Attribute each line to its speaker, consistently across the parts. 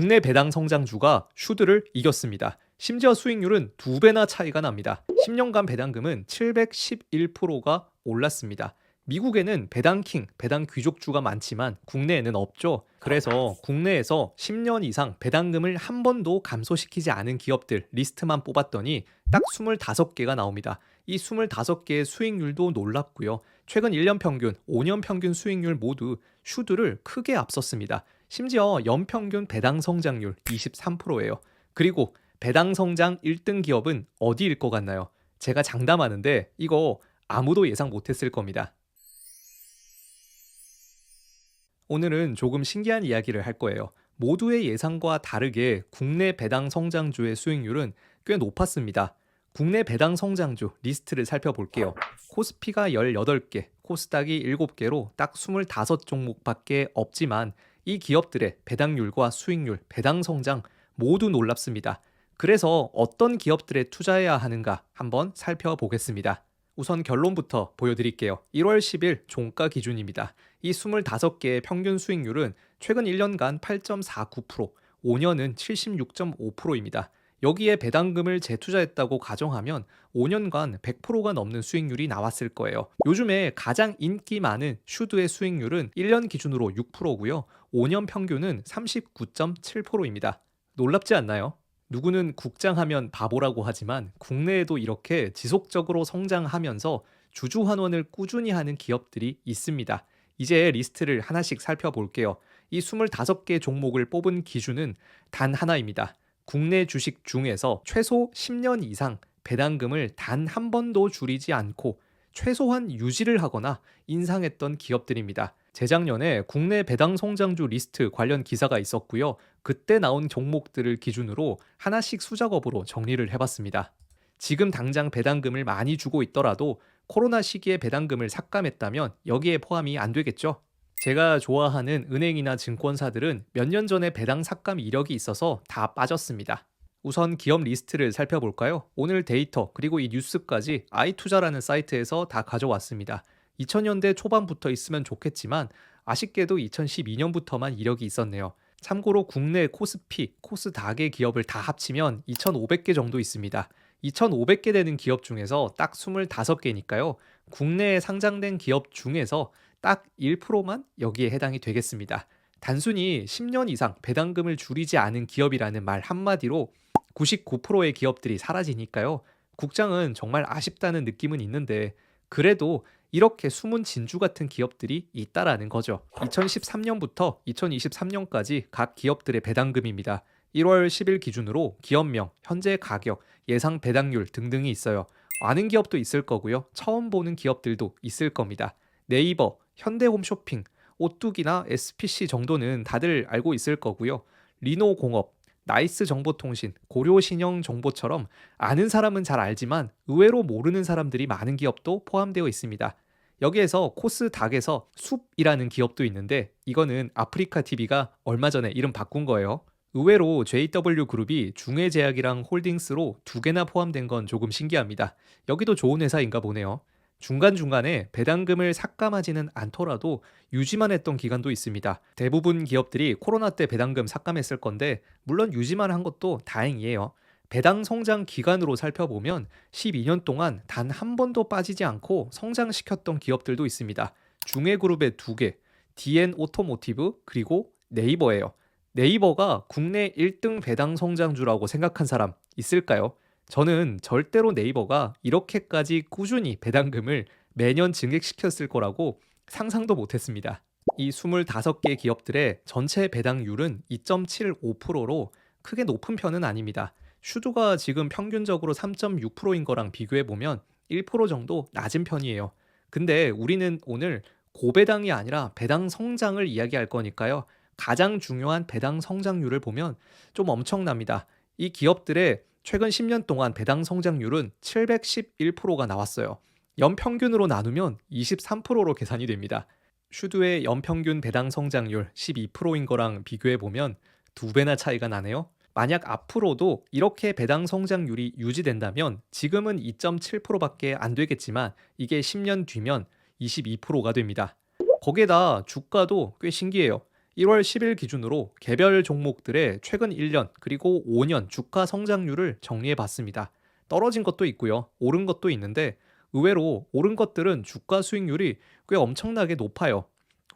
Speaker 1: 국내 배당 성장주가 슈드를 이겼습니다. 심지어 수익률은 두 배나 차이가 납니다. 10년간 배당금은 711%가 올랐습니다. 미국에는 배당킹, 배당 귀족주가 많지만 국내에는 없죠. 그래서 국내에서 10년 이상 배당금을 한 번도 감소시키지 않은 기업들 리스트만 뽑았더니 딱 25개가 나옵니다. 이 25개의 수익률도 놀랍고요. 최근 1년 평균, 5년 평균 수익률 모두 슈드를 크게 앞섰습니다. 심지어 연평균 배당 성장률 23%예요. 그리고 배당 성장 1등 기업은 어디일 것 같나요? 제가 장담하는데 이거 아무도 예상 못했을 겁니다. 오늘은 조금 신기한 이야기를 할 거예요. 모두의 예상과 다르게 국내 배당 성장주의 수익률은 꽤 높았습니다. 국내 배당 성장주 리스트를 살펴볼게요. 코스피가 18개, 코스닥이 7개로 딱 25종목밖에 없지만 이 기업들의 배당률과 수익률, 배당 성장 모두 놀랍습니다. 그래서 어떤 기업들에 투자해야 하는가 한번 살펴보겠습니다. 우선 결론부터 보여드릴게요. 1월 10일 종가 기준입니다. 이 25개의 평균 수익률은 최근 1년간 8.49%, 5년은 76.5%입니다. 여기에 배당금을 재투자했다고 가정하면 5년간 100%가 넘는 수익률이 나왔을 거예요. 요즘에 가장 인기 많은 슈드의 수익률은 1년 기준으로 6%고요. 5년 평균은 39.7%입니다. 놀랍지 않나요? 누구는 국장하면 바보라고 하지만 국내에도 이렇게 지속적으로 성장하면서 주주 환원을 꾸준히 하는 기업들이 있습니다. 이제 리스트를 하나씩 살펴볼게요. 이 25개 종목을 뽑은 기준은 단 하나입니다. 국내 주식 중에서 최소 10년 이상 배당금을 단 한 번도 줄이지 않고 최소한 유지를 하거나 인상했던 기업들입니다. 재작년에 국내 배당 성장주 리스트 관련 기사가 있었고요. 그때 나온 종목들을 기준으로 하나씩 수작업으로 정리를 해봤습니다. 지금 당장 배당금을 많이 주고 있더라도 코로나 시기에 배당금을 삭감했다면 여기에 포함이 안 되겠죠? 제가 좋아하는 은행이나 증권사들은 몇 년 전에 배당 삭감 이력이 있어서 다 빠졌습니다. 우선 기업 리스트를 살펴볼까요? 오늘 데이터 그리고 이 뉴스까지 아이투자라는 사이트에서 다 가져왔습니다. 2000년대 초반부터 있으면 좋겠지만 아쉽게도 2012년부터만 이력이 있었네요. 참고로 국내 코스피, 코스닥의 기업을 다 합치면 2,500개 정도 있습니다. 2,500개 되는 기업 중에서 딱 25개니까요. 국내에 상장된 기업 중에서 딱 1%만 여기에 해당이 되겠습니다. 단순히 10년 이상 배당금을 줄이지 않은 기업이라는 말 한마디로 99%의 기업들이 사라지니까요. 국장은 정말 아쉽다는 느낌은 있는데 그래도 이렇게 숨은 진주 같은 기업들이 있다라는 거죠. 2013년부터 2023년까지 각 기업들의 배당금입니다. 1월 10일 기준으로 기업명, 현재 가격, 예상 배당률 등등이 있어요. 아는 기업도 있을 거고요. 처음 보는 기업들도 있을 겁니다. 네이버, 현대홈쇼핑, 오뚜기나 SPC 정도는 다들 알고 있을 거고요. 리노공업, 나이스 정보통신, 고려신형 정보처럼 아는 사람은 잘 알지만 의외로 모르는 사람들이 많은 기업도 포함되어 있습니다. 여기에서 코스닥에서 숲이라는 기업도 있는데 이거는 아프리카 TV가 얼마 전에 이름 바꾼 거예요. 의외로 JW 그룹이 중해제약이랑 홀딩스로 두 개나 포함된 건 조금 신기합니다. 여기도 좋은 회사인가 보네요. 중간중간에 배당금을 삭감하지는 않더라도 유지만 했던 기간도 있습니다. 대부분 기업들이 코로나 때 배당금 삭감했을 건데 물론 유지만 한 것도 다행이에요. 배당 성장 기간으로 살펴보면 12년 동안 단 한 번도 빠지지 않고 성장시켰던 기업들도 있습니다. 중해그룹의 두 개, DN 오토모티브 그리고 네이버예요. 네이버가 국내 1등 배당 성장주라고 생각한 사람 있을까요? 저는 절대로 네이버가 이렇게까지 꾸준히 배당금을 매년 증액시켰을 거라고 상상도 못했습니다. 이 25개 기업들의 전체 배당률은 2.75%로 크게 높은 편은 아닙니다. 슈드가 지금 평균적으로 3.6%인 거랑 비교해 보면 1% 정도 낮은 편이에요. 근데 우리는 오늘 고배당이 아니라 배당 성장을 이야기할 거니까요. 가장 중요한 배당 성장률을 보면 좀 엄청납니다. 이 기업들의 최근 10년 동안 배당 성장률은 711%가 나왔어요. 연평균으로 나누면 23%로 계산이 됩니다. 슈드의 연평균 배당 성장률 12%인 거랑 비교해 보면 두 배나 차이가 나네요. 만약 앞으로도 이렇게 배당 성장률이 유지된다면 지금은 2.7%밖에 안 되겠지만 이게 10년 뒤면 22%가 됩니다. 거기에다 주가도 꽤 신기해요. 1월 10일 기준으로 개별 종목들의 최근 1년 그리고 5년 주가 성장률을 정리해 봤습니다. 떨어진 것도 있고요. 오른 것도 있는데 의외로 오른 것들은 주가 수익률이 꽤 엄청나게 높아요.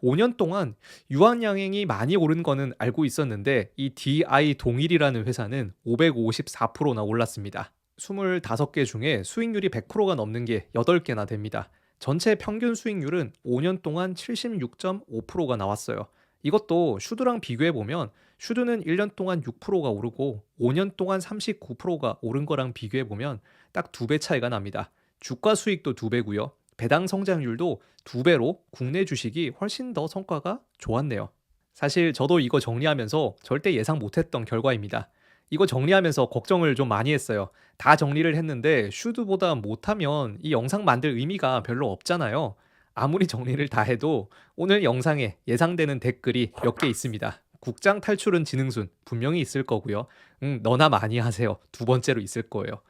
Speaker 1: 5년 동안 유한양행이 많이 오른 거는 알고 있었는데 이 DI 동일이라는 회사는 554%나 올랐습니다. 25개 중에 수익률이 100%가 넘는 게 8개나 됩니다. 전체 평균 수익률은 5년 동안 76.5%가 나왔어요. 이것도 슈드랑 비교해 보면 슈드는 1년 동안 6%가 오르고 5년 동안 39%가 오른 거랑 비교해 보면 딱 두 배 차이가 납니다. 주가 수익도 두 배고요. 배당 성장률도 두 배로 국내 주식이 훨씬 더 성과가 좋았네요. 사실 저도 이거 정리하면서 절대 예상 못했던 결과입니다. 이거 정리하면서 걱정을 좀 많이 했어요. 다 정리를 했는데 슈드보다 못하면 이 영상 만들 의미가 별로 없잖아요. 아무리 정리를 다 해도 오늘 영상에 예상되는 댓글이 몇 개 있습니다. 국장 탈출은 지능순 분명히 있을 거고요. 응, 너나 많이 하세요. 두 번째로 있을 거예요.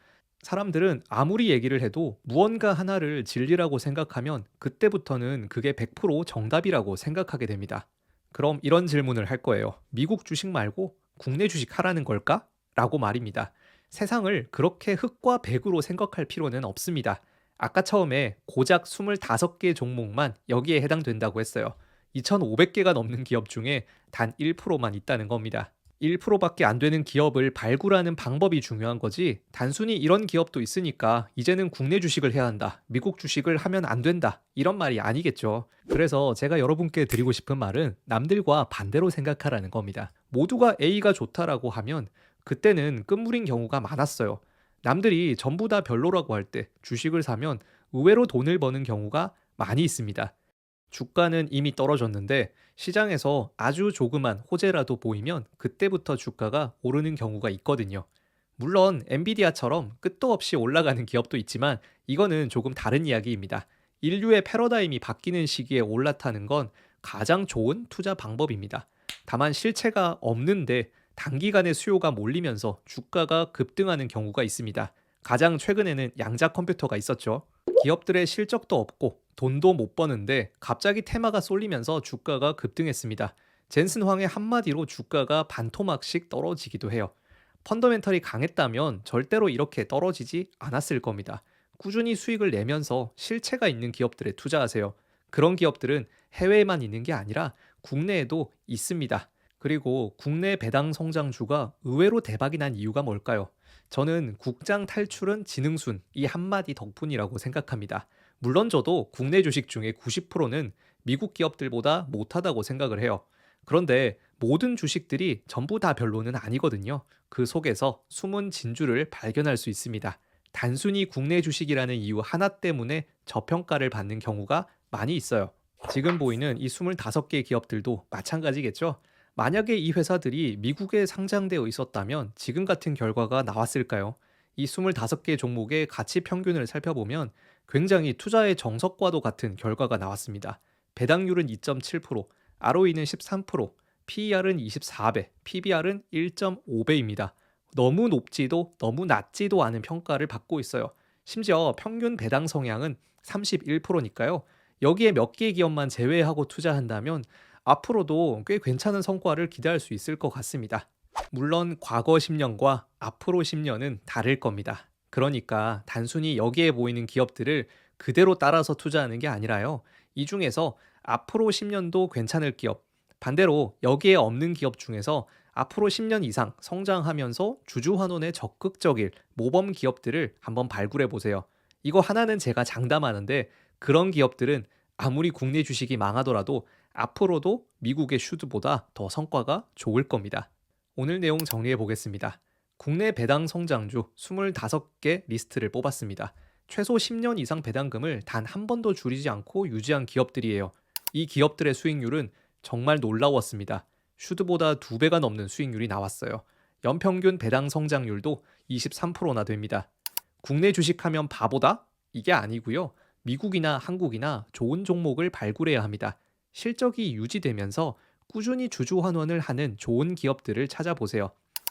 Speaker 1: 사람들은 아무리 얘기를 해도 무언가 하나를 진리라고 생각하면 그때부터는 그게 100% 정답이라고 생각하게 됩니다. 그럼 이런 질문을 할 거예요. 미국 주식 말고 국내 주식 하라는 걸까? 라고 말입니다. 세상을 그렇게 흑과 백으로 생각할 필요는 없습니다. 아까 처음에 고작 25개 종목만 여기에 해당된다고 했어요. 2,500개가 넘는 기업 중에 단 1%만 있다는 겁니다. 1%밖에 안 되는 기업을 발굴하는 방법이 중요한 거지 단순히 이런 기업도 있으니까 이제는 국내 주식을 해야 한다. 미국 주식을 하면 안 된다. 이런 말이 아니겠죠. 그래서 제가 여러분께 드리고 싶은 말은 남들과 반대로 생각하라는 겁니다. 모두가 A가 좋다라고 하면 그때는 끝물인 경우가 많았어요. 남들이 전부 다 별로라고 할 때 주식을 사면 의외로 돈을 버는 경우가 많이 있습니다. 주가는 이미 떨어졌는데 시장에서 아주 조그만 호재라도 보이면 그때부터 주가가 오르는 경우가 있거든요. 물론 엔비디아처럼 끝도 없이 올라가는 기업도 있지만 이거는 조금 다른 이야기입니다. 인류의 패러다임이 바뀌는 시기에 올라타는 건 가장 좋은 투자 방법입니다. 다만 실체가 없는데 단기간에 수요가 몰리면서 주가가 급등하는 경우가 있습니다. 가장 최근에는 양자 컴퓨터가 있었죠. 기업들의 실적도 없고 돈도 못 버는데 갑자기 테마가 쏠리면서 주가가 급등했습니다. 젠슨 황의 한마디로 주가가 반토막씩 떨어지기도 해요. 펀더멘털이 강했다면 절대로 이렇게 떨어지지 않았을 겁니다. 꾸준히 수익을 내면서 실체가 있는 기업들에 투자하세요. 그런 기업들은 해외에만 있는 게 아니라 국내에도 있습니다. 그리고 국내 배당 성장주가 의외로 대박이 난 이유가 뭘까요? 저는 국장 탈출은 지능순 이 한마디 덕분이라고 생각합니다. 물론 저도 국내 주식 중에 90%는 미국 기업들보다 못하다고 생각을 해요. 그런데 모든 주식들이 전부 다 별로는 아니거든요. 그 속에서 숨은 진주를 발견할 수 있습니다. 단순히 국내 주식이라는 이유 하나 때문에 저평가를 받는 경우가 많이 있어요. 지금 보이는 이 25개 기업들도 마찬가지겠죠. 만약에 이 회사들이 미국에 상장되어 있었다면 지금 같은 결과가 나왔을까요? 이 25개 종목의 가치 평균을 살펴보면 굉장히 투자의 정석과도 같은 결과가 나왔습니다. 배당률은 2.7%, ROE는 13%, PER은 24배, PBR은 1.5배입니다. 너무 높지도 너무 낮지도 않은 평가를 받고 있어요. 심지어 평균 배당 성향은 31%니까요. 여기에 몇 개의 기업만 제외하고 투자한다면 앞으로도 꽤 괜찮은 성과를 기대할 수 있을 것 같습니다. 물론 과거 10년과 앞으로 10년은 다를 겁니다. 그러니까 단순히 여기에 보이는 기업들을 그대로 따라서 투자하는 게 아니라요. 이 중에서 앞으로 10년도 괜찮을 기업, 반대로 여기에 없는 기업 중에서 앞으로 10년 이상 성장하면서 주주 환원에 적극적일 모범 기업들을 한번 발굴해 보세요. 이거 하나는 제가 장담하는데 그런 기업들은 아무리 국내 주식이 망하더라도 앞으로도 미국의 슈드보다 더 성과가 좋을 겁니다. 오늘 내용 정리해 보겠습니다. 국내 배당 성장주 25개 리스트를 뽑았습니다. 최소 10년 이상 배당금을 단 한 번도 줄이지 않고 유지한 기업들이에요. 이 기업들의 수익률은 정말 놀라웠습니다. 슈드보다 두 배가 넘는 수익률이 나왔어요. 연평균 배당 성장률도 23%나 됩니다. 국내 주식하면 바보다? 이게 아니고요. 미국이나 한국이나 좋은 종목을 발굴해야 합니다. 실적이 유지되면서 꾸준히 주주 환원을 하는 좋은 기업들을 찾아보세요.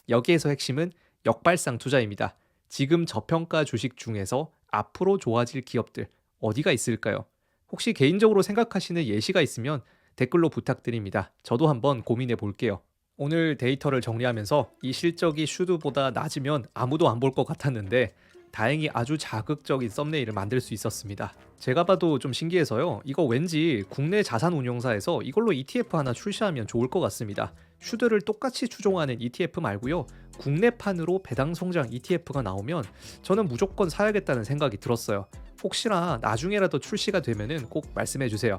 Speaker 1: 여기에서 핵심은 역발상 투자입니다. 지금 저평가 주식 중에서 앞으로 좋아질 기업들 어디가 있을까요? 혹시 개인적으로 생각하시는 예시가 있으면 댓글로 부탁드립니다. 저도 한번 고민해 볼게요. 오늘 데이터를 정리하면서 이 실적이 슈드보다 낮으면 아무도 안 볼 것 같았는데 다행히 아주 자극적인 썸네일을 만들 수 있었습니다. 제가 봐도 좀 신기해서요. 이거 왠지 국내 자산 운용사에서 이걸로 ETF 하나 출시하면 좋을 것 같습니다. 슈드를 똑같이 추종하는 ETF 말고요. 국내판으로 배당 성장 ETF가 나오면 저는 무조건 사야겠다는 생각이 들었어요. 혹시나 나중에라도 출시가 되면은 꼭 말씀해 주세요.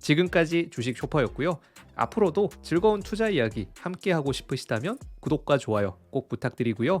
Speaker 1: 지금까지 주식 쇼퍼였고요. 앞으로도 즐거운 투자 이야기 함께 하고 싶으시다면 구독과 좋아요 꼭 부탁드리고요.